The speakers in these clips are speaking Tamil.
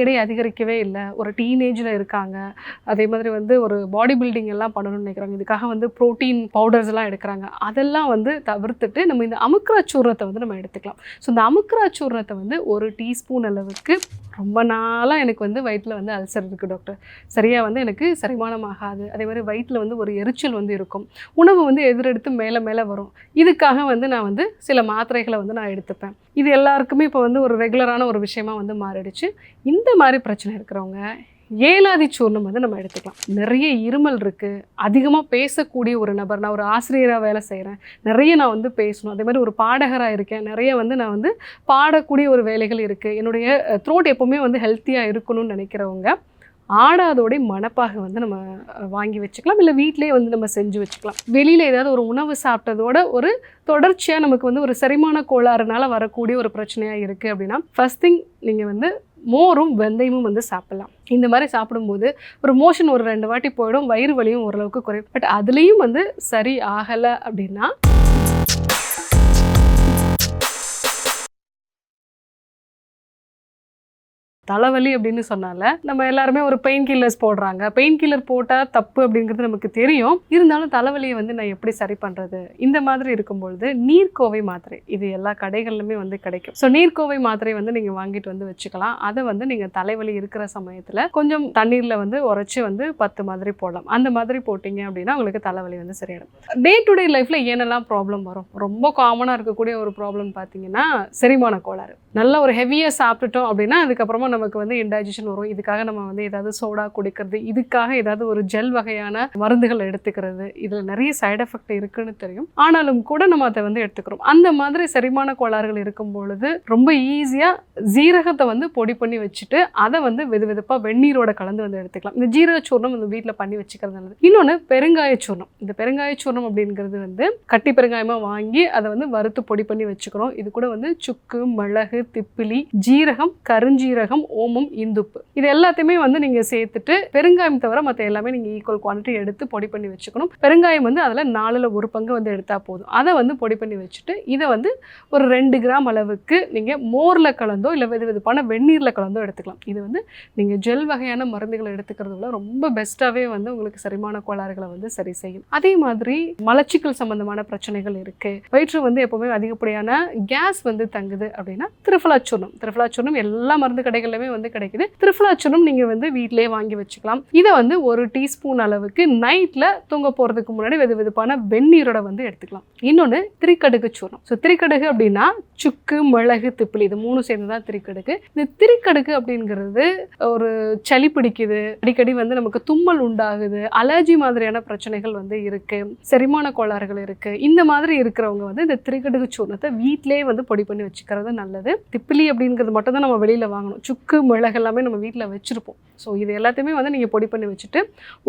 எடை அதிகரிக்கவே இல்லை. ஒரு டீனேஜில் இருக்காங்க. அதே மாதிரி வந்து ஒரு பாடி பில்டிங் எல்லாம் பண்ணணும்னு நினைக்கிறாங்க. இதுக்காக வந்து ப்ரோட்டீன் பவுடர்ஸ் எல்லாம் எடுக்கிறாங்க. அதெல்லாம் வந்து தவிர்த்துட்டு நம்ம இந்த அமுக்குரா சூர்ணத்தை வந்து நம்ம எடுத்துக்கலாம். ஸோ இந்த அமுக்குரா சூர்ணத்தை வந்து ஒரு டீஸ்பூன் அளவுக்கு ரொம்ப நாளாக எனக்கு வந்து வயிற்றில் வந்து அல்சர் இருக்குது டாக்டர் சரியாக வந்து எனக்கு செரிமானம் ஆகாது அதே மாதிரி வயிற்றில் வந்து ஒரு எரிச்சல் வந்து இருக்கும். உணவு வந்து எதிரெடுத்து மேலே மேலே வரும். இதுக்காக வந்து நான் வந்து சில மாத்திரைகளை வந்து நான் எடுத்துப்பேன். இது எல்லாருக்குமே இப்போ வந்து ஒரு ரெகுலரான ஒரு விஷயமா வந்து மாறிடுச்சு. இந்த இந்த மாதிரி பிரச்சனை இருக்கிறவங்க ஏலாதி சூர்ணம் வந்து நம்ம எடுத்துக்கலாம். நிறைய இருமல் இருக்குது அதிகமாக பேசக்கூடிய ஒரு நபர் நான் ஒரு ஆசிரியராக வேலை செய்கிறேன் நிறைய நான் வந்து பேசணும். அதே மாதிரி ஒரு பாடகராக இருக்கேன். நிறைய வந்து நான் வந்து பாடக்கூடிய ஒரு வேலைகள் இருக்குது என்னுடைய த்ரோட் எப்போவுமே வந்து ஹெல்த்தியாக இருக்கணும்னு நினைக்கிறவங்க ஆடாதோடைய மணப்பாக வந்து நம்ம வாங்கி வச்சுக்கலாம். இல்லை வீட்டிலேயே வந்து நம்ம செஞ்சு வச்சுக்கலாம். வெளியில் ஏதாவது ஒரு உணவு சாப்பிட்டதோட ஒரு தொடர்ச்சியாக நமக்கு வந்து ஒரு செரிமான கோளாறுனால வரக்கூடிய ஒரு பிரச்சனையாக இருக்குது அப்படின்னா ஃபஸ்ட் திங் நீங்கள் வந்து மோரும் வெந்தயமும் வந்து சாப்பிடலாம். இந்த மாதிரி சாப்பிடும்போது ஒரு மோஷன் ஒரு ரெண்டு வாட்டி போயிடும் வயிறு வலியும் ஓரளவுக்கு குறையும். பட் அதுலேயும் வந்து சரி ஆகலை அப்படின்னா தலைவலி அப்படின்னு சொன்னால நம்ம எல்லாருமே ஒரு பெயின் கில்லர்ஸ் போடுறாங்க. பெயின் கில்லர் போட்டால் தப்பு அப்படிங்கிறது நமக்கு தெரியும். இருந்தாலும் தலைவலியை வந்து நான் எப்படி சரி பண்ணுறது இந்த மாதிரி இருக்கும்பொழுது நீர்க்கோவை மாத்திரை இது எல்லா கடைகள்லுமே வந்து கிடைக்கும். ஸோ நீர்க்கோவை மாத்திரை வந்து நீங்கள் வாங்கிட்டு வந்து வச்சுக்கலாம். அதை வந்து நீங்கள் தலைவலி இருக்கிற சமயத்தில் கொஞ்சம் தண்ணீரில் வந்து உரைச்சி வந்து பத்து மாதிரி போடலாம். அந்த மாதிரி போட்டிங்க அப்படின்னா உங்களுக்கு தலைவலி வந்து சரியாயிடும். டே டு டே லைஃப்பில் ஏனெல்லாம் ப்ராப்ளம் வரும்? ரொம்ப காமனாக இருக்கக்கூடிய ஒரு ப்ராப்ளம் பார்த்தீங்கன்னா செரிமான கோளாறு. நல்ல ஒரு ஹெவியாக சாப்பிட்டுட்டோம் அப்படின்னா அதுக்கப்புறமா நமக்கு வந்து இன்டைஜஷன் வரும். இதுக்காக நம்ம வந்து ஏதாவது சோடா குடிக்கிறது இதுக்காக ஏதாவது ஒரு ஜெல் வகையான மருந்துகள் எடுத்துக்கிறது இதில் நிறைய சைடு எஃபெக்ட் இருக்குன்னு தெரியும். ஆனாலும் கூட நம்ம அதை வந்து எடுத்துக்கிறோம். அந்த மாதிரி செரிமான கோளாறுகள் இருக்கும் பொழுது ரொம்ப ஈஸியாக ஜீரகத்தை வந்து பொடி பண்ணி வச்சுட்டு அதை வந்து வெது வெதுப்பாக வெந்நீரோட கலந்து வந்து எடுத்துக்கலாம். இந்த ஜீரக சூர்ணம் வந்து வீட்டில் பண்ணி வச்சுக்கிறது நல்லது. இன்னொன்று பெருங்காய சூர்ணம் இந்த பெருங்காய சூர்ணம் அப்படிங்கிறது வந்து கட்டி பெருங்காயமாக வாங்கி அதை வந்து வறுத்து பொடி பண்ணி வச்சுக்கிறோம். இது கூட வந்து சுக்கு மிளகு திப்பிலி ஜீரகம் கருஞ்சீரகம் ஓமம் இந்துப்பு. இது எல்லாத்தையுமே வந்து நீங்கள் சேர்த்துட்டு பெருங்காயம் தவிர மற்ற எல்லாமே நீங்கள் ஈக்குவல் குவான்டிட்டி எடுத்து பொடி பண்ணி வச்சுக்கணும். பெருங்காயம் வந்து அதில் நாலில் ஒரு பங்கு வந்து எடுத்தால் போதும். அதை வந்து பொடி பண்ணி வச்சுட்டு இதை வந்து ஒரு ரெண்டு கிராம் அளவுக்கு நீங்கள் மோரில் கலந்தோ இல்லை வெது வெதுப்பான வெந்நீரில் கலந்தோ எடுத்துக்கலாம். இது வந்து நீங்கள் ஜெல் வகையான மருந்துகளை எடுத்துக்கிறது விட ரொம்ப பெஸ்ட்டாகவே வந்து உங்களுக்கு செரிமான கோளாறுகளை வந்து சரி செய்யும். அதே மாதிரி மலச்சிக்கல் சம்பந்தமான பிரச்சனைகள் இருக்குது வயிற்று வந்து எப்போவுமே அதிகப்படியான கேஸ் வந்து தங்குது அப்படின்னா திருஃபலாச்சூர்ணம் திருஃபலாச்சூர்ணம் எல்லா மருந்து எல்லாமே வந்து கிடைக்குது. திரிஃபலாச்சூர்ணம் நீங்கள் வந்து வீட்டிலே வாங்கி வச்சுக்கலாம். இதை வந்து ஒரு டீஸ்பூன் அளவுக்கு நைட்டில் தூங்க போகிறதுக்கு முன்னாடி வெது வெதுப்பான வெந்நீரோட வந்து எடுத்துக்கலாம். இன்னொன்று திரிக்கடுகு சூர்ணம். ஸோ திரிக்கடுகு அப்படின்னா சுக்கு மிளகு திப்பிலி இது மூணு சேர்ந்து தான் திரிக்கடுகு. இந்த திரிக்கடுகு அப்படிங்கிறது ஒரு சளி பிடிக்குது. அடிக்கடி வந்து நமக்கு தும்மல் உண்டாகுது. அலர்ஜி மாதிரியான பிரச்சனைகள் வந்து இருக்கு. செரிமான கோளாறுகள் இருக்கு. இந்த மாதிரி இருக்கிறவங்க வந்து இந்த திரிக்கடுகு சூர்ணத்தை வீட்டிலேயே வந்து பொடி பண்ணி வச்சுக்கிறது நல்லது. திப்பிலி அப்படிங்கிறது மட்டும் தான் நம்ம வெளியில் வாங்கணும். சுக்கு மிளகு எல்லாமே நம்ம வீட்டில் வச்சுருப்போம். ஸோ இது எல்லாத்தையுமே வந்து நீங்கள் பொடி பண்ணி வச்சுட்டு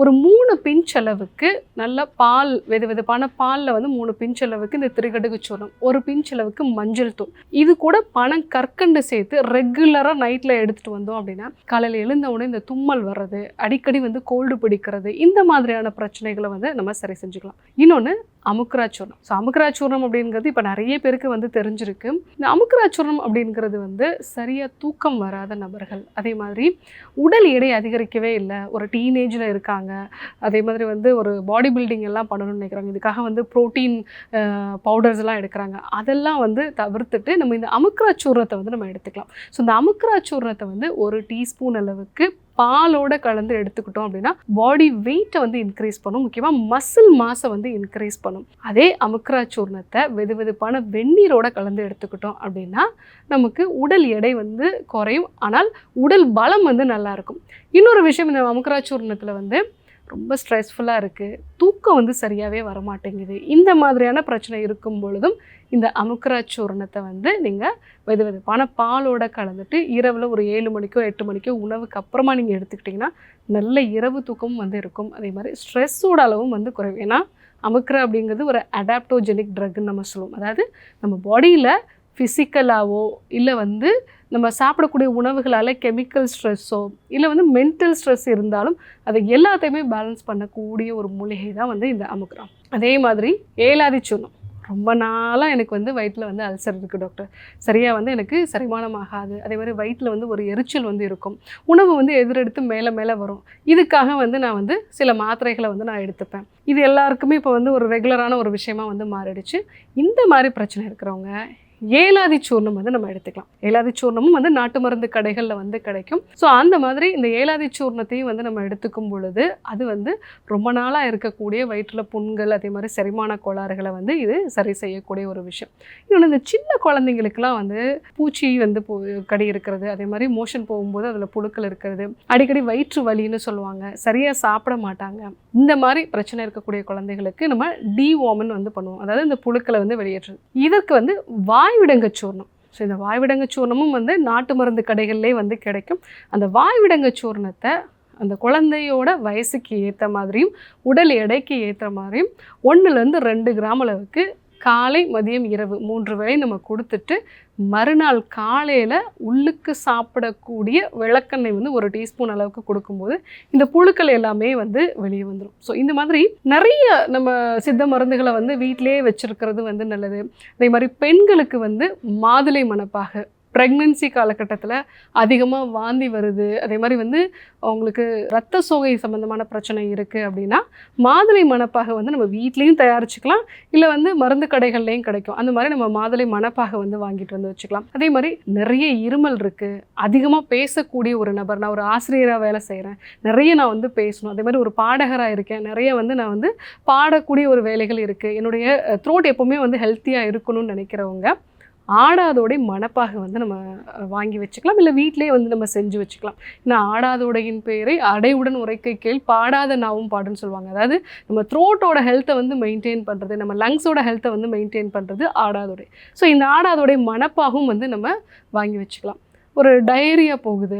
ஒரு மூணு பிஞ்ச் அளவுக்கு நல்ல பால் வெது வெதுப்பான பாலில் வந்து மூணு பிஞ்ச் அளவுக்கு இந்த திரிகடுகு சோளம் ஒரு பிஞ்ச் அளவுக்கு மஞ்சள் தூள். இது கூட பணம் கற்கண்டு சேர்த்து ரெகுலராக நைட்டில் எடுத்துகிட்டு வந்தோம் அப்படின்னா காலையில் எழுந்த உடனே இந்த தும்மல் வர்றது அடிக்கடி வந்து கோல்டு பிடிக்கிறது இந்த மாதிரியான பிரச்சனைகளை வந்து நம்ம சரி செஞ்சுக்கலாம். இன்னொன்று அமுக்ராச்சூர்ணம். ஸோ அமுக்ராச்சூர்ணம் அப்படிங்கிறது இப்போ நிறைய பேருக்கு வந்து தெரிஞ்சிருக்கு. இந்த அமுக்ராச்சூர்ணம் அப்படிங்கிறது வந்து சரியாக தூக்கம் வராத நபர்கள். அதே மாதிரி உடல் எடை அதிகரிக்கவே இல்லை. ஒரு டீனேஜில் இருக்காங்க. அதே மாதிரி வந்து ஒரு பாடி பில்டிங் எல்லாம் பண்ணணும்னு நினைக்கிறாங்க. இதுக்காக வந்து ப்ரோட்டீன் பவுடர்ஸ் எல்லாம் எடுக்கிறாங்க. அதெல்லாம் வந்து தவிர்த்துட்டு நம்ம இந்த அமுக்ராச்சூர்ணத்தை வந்து நம்ம எடுத்துக்கலாம். ஸோ இந்த அமுக்ராச்சூர்ணத்தை வந்து ஒரு டீஸ்பூன் அளவுக்கு பாலோட கலந்து எடுத்துக்கிட்டோம் அப்படின்னா பாடி வெயிட்டை வந்து இன்க்ரீஸ் பண்ணும். முக்கியமாக மசில் மாஸை வந்து இன்க்ரீஸ் பண்ணும். அதே அமுக்ரா சூர்ணத்தை வெது வெதுப்பான வெந்நீரோட கலந்து எடுத்துக்கிட்டோம் அப்படின்னா நமக்கு உடல் எடை வந்து குறையும். ஆனால் உடல் பலம் வந்து நல்லாயிருக்கும் இன்னொரு விஷயம் இந்த அமுக்ரா சூர்ணத்தில் வந்து ரொம்ப ஸ்ட்ரெஸ்ஃபுல்லாக இருக்குது தூக்கம் வந்து சரியாகவே வரமாட்டேங்குது. இந்த மாதிரியான பிரச்சனை இருக்கும் பொழுதும் இந்த அமுக்கரா சூர்ணத்தை வந்து நீங்கள் வெது வெதுப்பான பாலோட கலந்துட்டு இரவில் ஒரு ஏழு மணிக்கோ எட்டு மணிக்கோ உணவுக்கு அப்புறமா நீங்கள் எடுத்துக்கிட்டிங்கன்னா நல்ல இரவு தூக்கமும் வந்து இருக்கும். அதே மாதிரி ஸ்ட்ரெஸ்ஸோட அளவும் வந்து குறைவு. ஏன்னா அமுக்கரா அப்படிங்கிறது ஒரு அடாப்டோஜெனிக் ட்ரக்னு நம்ம சொல்லுவோம். அதாவது நம்ம பாடியில் ஃபிசிக்கலாகவோ இல்லை வந்து நம்ம சாப்பிடக்கூடிய உணவுகளால் கெமிக்கல் ஸ்ட்ரெஸ்ஸோ இல்லை வந்து மென்டல் ஸ்ட்ரெஸ் இருந்தாலும் அதை எல்லாத்தையுமே பேலன்ஸ் பண்ணக்கூடிய ஒரு மூலிகை தான் வந்து இந்த அமுக்ரா அதே மாதிரி ஏலாதி சூர்ணம். ரொம்ப நாளாக எனக்கு வந்து வயிற்றில் வந்து அல்சர் இருக்குது டாக்டர் சரியாக வந்து எனக்கு செரிமானம் ஆகாது. அதே மாதிரி வயிற்றில் வந்து ஒரு எரிச்சல் வந்து இருக்கும். உணவு வந்து எதிரெடுத்து மேலே மேலே வரும். இதுக்காக வந்து நான் வந்து சில மாத்திரைகளை வந்து நான் எடுத்துப்பேன். இது எல்லாருக்குமே இப்போ வந்து ஒரு ரெகுலரான ஒரு விஷயமா வந்து மாறிடுச்சு. இந்த மாதிரி பிரச்சனை இருக்கிறவங்க ஏலாதி சூர்ணம் வந்து நம்ம எடுத்துக்கலாம். ஏலாதி சூர்ணமும் வந்து நாட்டு மருந்து கடைகளில் வந்து கிடைக்கும். ஸோ அந்த மாதிரி இந்த ஏலாதி சூர்ணத்தையும் வந்து நம்ம எடுத்துக்கும் பொழுது அது வந்து ரொம்ப நாளாக இருக்கக்கூடிய வயிற்றில் புண்கள் அதே மாதிரி செரிமான கோளாறுகளை வந்து இது சரி செய்யக்கூடிய ஒரு விஷயம். இன்னொன்று இந்த சின்ன குழந்தைங்களுக்குலாம் வந்து பூச்சி வந்து போ கடி இருக்கிறது அதே மாதிரி மோஷன் போகும்போது அதில் புழுக்கள் இருக்கிறது அடிக்கடி வயிற்று வலின்னு சொல்லுவாங்க சரியாக சாப்பிட மாட்டாங்க. இந்த மாதிரி பிரச்சனை இருக்கக்கூடிய குழந்தைகளுக்கு நம்ம டி ஓமன் வந்து பண்ணுவோம். அதாவது இந்த புழுக்களை வந்து வெளியேற்றுறது. இதற்கு வந்து வா வாய்விடங்க சூர்ணம். ஸோ இந்த வாய்விடங்க சூர்ணமும் வந்து நாட்டு மருந்து கடைகள்லேயே வந்து கிடைக்கும். அந்த வாய்விடங்க சூர்ணத்தை அந்த குழந்தையோட வயசுக்கு ஏற்ற மாதிரியும் உடல் எடைக்கு ஏற்ற மாதிரியும் ஒன்றுலேருந்து ரெண்டு கிராம் அளவுக்கு காலை மதியம் இரவு மூன்று வேளை நம்ம கொடுத்துட்டு மறுநாள் காலையில் உள்ளுக்கு சாப்பிடக்கூடிய விளக்கெண்ணெய் வந்து ஒரு டீஸ்பூன் அளவுக்கு கொடுக்கும்போது இந்த புழுக்கள் எல்லாமே வந்து வெளியே வந்துடும் ஸோ இந்த மாதிரி நிறைய நம்ம சித்த மருந்துகளை வந்து வீட்டிலே வச்சுருக்கிறது வந்து நல்லது. அதே மாதிரி பெண்களுக்கு வந்து மாதுளை மணப்பாக ப்ரெக்னென்சி காலகட்டத்தில் அதிகமாக வாந்தி வருது. அதே மாதிரி வந்து அவங்களுக்கு ரத்த சோகை சம்மந்தமான பிரச்சனை இருக்குது அப்படின்னா மாதுளை மணப்பாக வந்து நம்ம வீட்லேயும் தயாரிச்சுக்கலாம். இல்லை வந்து மருந்து கடைகள்லேயும் கிடைக்கும். அந்த மாதிரி நம்ம மாதுளை மணப்பாக வந்து வாங்கிட்டு வந்து வச்சுக்கலாம். அதே மாதிரி நிறைய இருமல் இருக்குது அதிகமாக பேசக்கூடிய ஒரு நபர் நான் ஒரு ஆசிரியராக வேலை செய்கிறேன் நிறைய நான் வந்து பேசணும். அதே மாதிரி ஒரு பாடகராக இருக்கேன். நிறைய வந்து நான் வந்து பாடக்கூடிய ஒரு வேலைகள் இருக்குது என்னுடைய த்ரோட் எப்போவுமே வந்து ஹெல்த்தியாக இருக்கணும்னு நினைக்கிறவங்க ஆடாதோடை மணப்பாக வந்து நம்ம வாங்கி வச்சுக்கலாம். இல்லை வீட்டிலே வந்து நம்ம செஞ்சு வச்சுக்கலாம். ஏன்னா ஆடாதோடையின் பெயரை அடைவுடன் உரைக்கை கேள் பாடாத நாவும் பாடுன்னு சொல்லுவாங்க. அதாவது நம்ம த்ரோட்டோட ஹெல்த்தை வந்து மெயின்டைன் பண்ணுறது நம்ம லங்ஸோட ஹெல்த்தை வந்து மெயின்டைன் பண்ணுறது ஆடாதோடை. ஸோ இந்த ஆடாதோடை மணப்பாகவும் வந்து நம்ம வாங்கி வச்சுக்கலாம். ஒரு டயரியா போகுது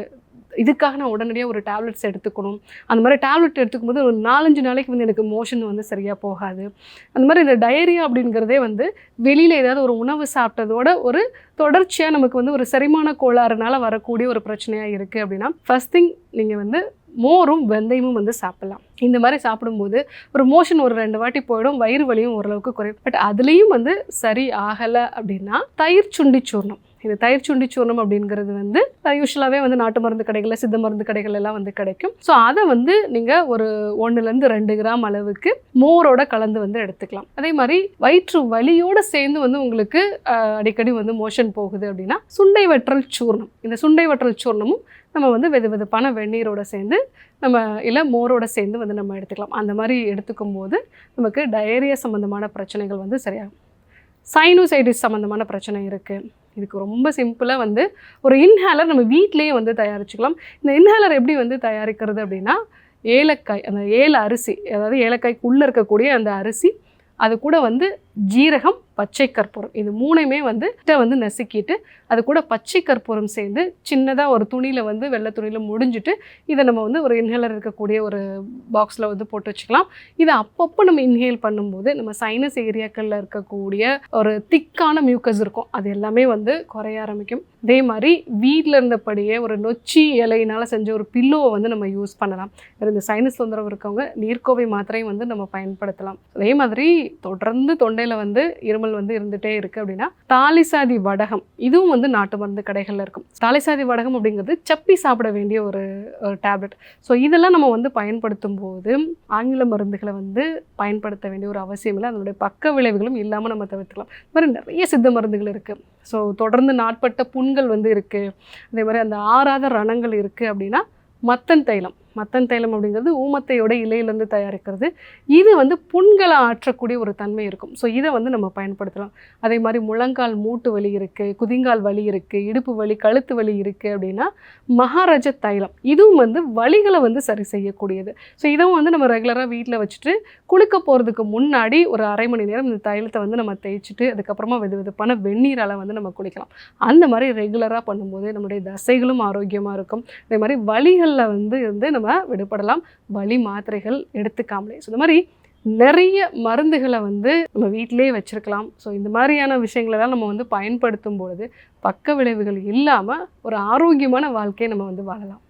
இதுக்காக நான் உடனடியாக ஒரு டேப்லெட்ஸ் எடுத்துக்கணும். அந்த மாதிரி டேப்லெட் எடுத்துக்கும்போது ஒரு நாலஞ்சு நாளைக்கு வந்து எனக்கு மோஷன் வந்து சரியாக போகாது. அந்த மாதிரி இந்த டயரியா அப்படிங்கிறதே வந்து வெளியில் ஏதாவது ஒரு உணவு சாப்பிட்டதோட ஒரு தொடர்ச்சியாக நமக்கு வந்து ஒரு செரிமான கோளாறுனால வரக்கூடிய ஒரு பிரச்சனையாக இருக்குது அப்படின்னா ஃபஸ்ட் திங் நீங்கள் வந்து மோரும் வெந்தயமும் வந்து சாப்பிடலாம். இந்த மாதிரி சாப்பிடும்போது ஒரு மோஷன் ஒரு ரெண்டு வாட்டி போயிடும் வயிறு வலியும் ஓரளவுக்கு குறையும். பட் அதுலேயும் வந்து சரி ஆகலை அப்படின்னா தயிர் சுண்டி சூர்ணம். இது தயிர் சுண்டி சூர்ணம் அப்படிங்கிறது வந்து யூஸ்வலாகவே வந்து நாட்டு மருந்து கடைகளில் சித்த மருந்து கடைகள் எல்லாம் வந்து கிடைக்கும். ஸோ அதை வந்து நீங்கள் ஒரு ஒன்றுலேருந்து ரெண்டு கிராம் அளவுக்கு மோரோட கலந்து வந்து எடுத்துக்கலாம். அதே மாதிரி வயிற்று வலியோடு சேர்ந்து வந்து உங்களுக்கு அடிக்கடி வந்து மோஷன் போகுது அப்படின்னா சுண்டை வற்றல் சூர்ணம். இந்த சுண்டை வற்றல் சூர்ணமும் நம்ம வந்து வெது வெதுப்பான வெந்நீரோட சேர்ந்து நம்ம இல்லை மோரோட சேர்ந்து வந்து நம்ம எடுத்துக்கலாம். அந்த மாதிரி எடுத்துக்கும் போது நமக்கு டயரியா சம்மந்தமான பிரச்சனைகள் வந்து சரியாகும். சைனோசைட்டிஸ் சம்மந்தமான பிரச்சனை இருக்குது இதுக்கு ரொம்ப சிம்பிளாக வந்து ஒரு இன்ஹேலர் நம்ம வீட்டிலேயே வந்து தயாரிச்சுக்கலாம். இந்த இன்ஹேலர் எப்படி வந்து தயாரிக்கிறது அப்படின்னா ஏலக்காய் அந்த ஏல அரிசி அதாவது ஏலக்காய்க்குள்ளே இருக்கக்கூடிய அந்த அரிசி அது கூட வந்து ஜீரகம் பச்சை கற்பூரம். இது மூணையுமே வந்து கிட்ட வந்து நசுக்கிட்டு அது கூட பச்சை கற்பூரம் சேர்ந்து சின்னதாக ஒரு துணியில் வந்து வெள்ளை துணியில் முடிஞ்சிட்டு இதை நம்ம வந்து ஒரு இன்ஹேலர் இருக்கக்கூடிய ஒரு பாக்ஸில் வந்து போட்டு வச்சுக்கலாம். இதை அப்பப்போ நம்ம இன்ஹேல் பண்ணும்போது நம்ம சைனஸ் ஏரியாக்களில் இருக்கக்கூடிய ஒரு திக்கான மியூக்கஸ் இருக்கும். அது எல்லாமே வந்து குறைய ஆரம்பிக்கும். அதே மாதிரி வீட்டில் இருந்தபடியே ஒரு நொச்சி இலையினால் செஞ்ச ஒரு பில்லோவை வந்து நம்ம யூஸ் பண்ணலாம். இந்த சைனஸ் தொந்தரவு இருக்கவங்க நீர்க்கோவை மாத்திரையும் வந்து நம்ம பயன்படுத்தலாம். அதே மாதிரி தொடர்ந்து தொண்டை தொண்டையில் வந்து இருமல் வந்து இருந்துகிட்டே இருக்குது அப்படின்னா தாலிசாதி வடகம் இதுவும் வந்து நாட்டு மருந்து கடைகளில் இருக்கும். தாலிசாதி வடகம் அப்படிங்கிறது சப்பி சாப்பிட வேண்டிய ஒரு டேப்லெட் ஸோ இதெல்லாம் நம்ம வந்து பயன்படுத்தும் போது ஆங்கில மருந்துகளை வந்து பயன்படுத்த வேண்டிய ஒரு அவசியம் இல்லை. அதனுடைய பக்க விளைவுகளும் இல்லாமல் நம்ம தவிர்த்துக்கலாம். இது மாதிரி நிறைய சித்த மருந்துகள் இருக்குது ஸோ தொடர்ந்து நாட்பட்ட புண்கள் வந்து இருக்குது அதே மாதிரி அந்த ஆறாத ரணங்கள் இருக்குது அப்படின்னா மத்தன் தைலம். மத்தன் தைலம் அப்படிங்கிறது ஊமத்தையோட இலையிலேருந்து தயாரிக்கிறது. இது வந்து புண்களை ஆற்றக்கூடிய ஒரு தன்மை இருக்கும். ஸோ இதை வந்து நம்ம பயன்படுத்தலாம். அதே மாதிரி முழங்கால் மூட்டு வலி இருக்குது குதிங்கால் வலி இருக்குது இடுப்பு வலி கழுத்து வலி இருக்குது அப்படின்னா மகாராஜ தைலம். இதுவும் வந்து வலிகளை வந்து சரி செய்யக்கூடியது. ஸோ இதுவும் வந்து நம்ம ரெகுலராக வீட்டில் வச்சுட்டு குளிக்க போகிறதுக்கு முன்னாடி ஒரு அரை மணி நேரம் இந்த தைலத்தை வந்து நம்ம தேய்ச்சிட்டு அதுக்கப்புறமா வெது வெதுப்பான வெந்நீரால் வந்து நம்ம குளிக்கலாம். அந்த மாதிரி ரெகுலராக பண்ணும்போது நம்முடைய தசைகளும் ஆரோக்கியமாக இருக்கும். அதே மாதிரி வலிகளில் வந்து இருந்து நம்ம விடுபடலாம். வலி மாத்திரைகள் எடுத்துக்காமலே. ஸோ இந்த மாதிரி நிறைய மருந்துகளை வந்து நம்ம வீட்டிலேயே வச்சுருக்கலாம். ஸோ இந்த மாதிரியான விஷயங்களெல்லாம் நம்ம வந்து பயன்படுத்தும் பொழுது பக்க விளைவுகள் இல்லாமல் ஒரு ஆரோக்கியமான வாழ்க்கையை நம்ம வந்து வாழலாம்.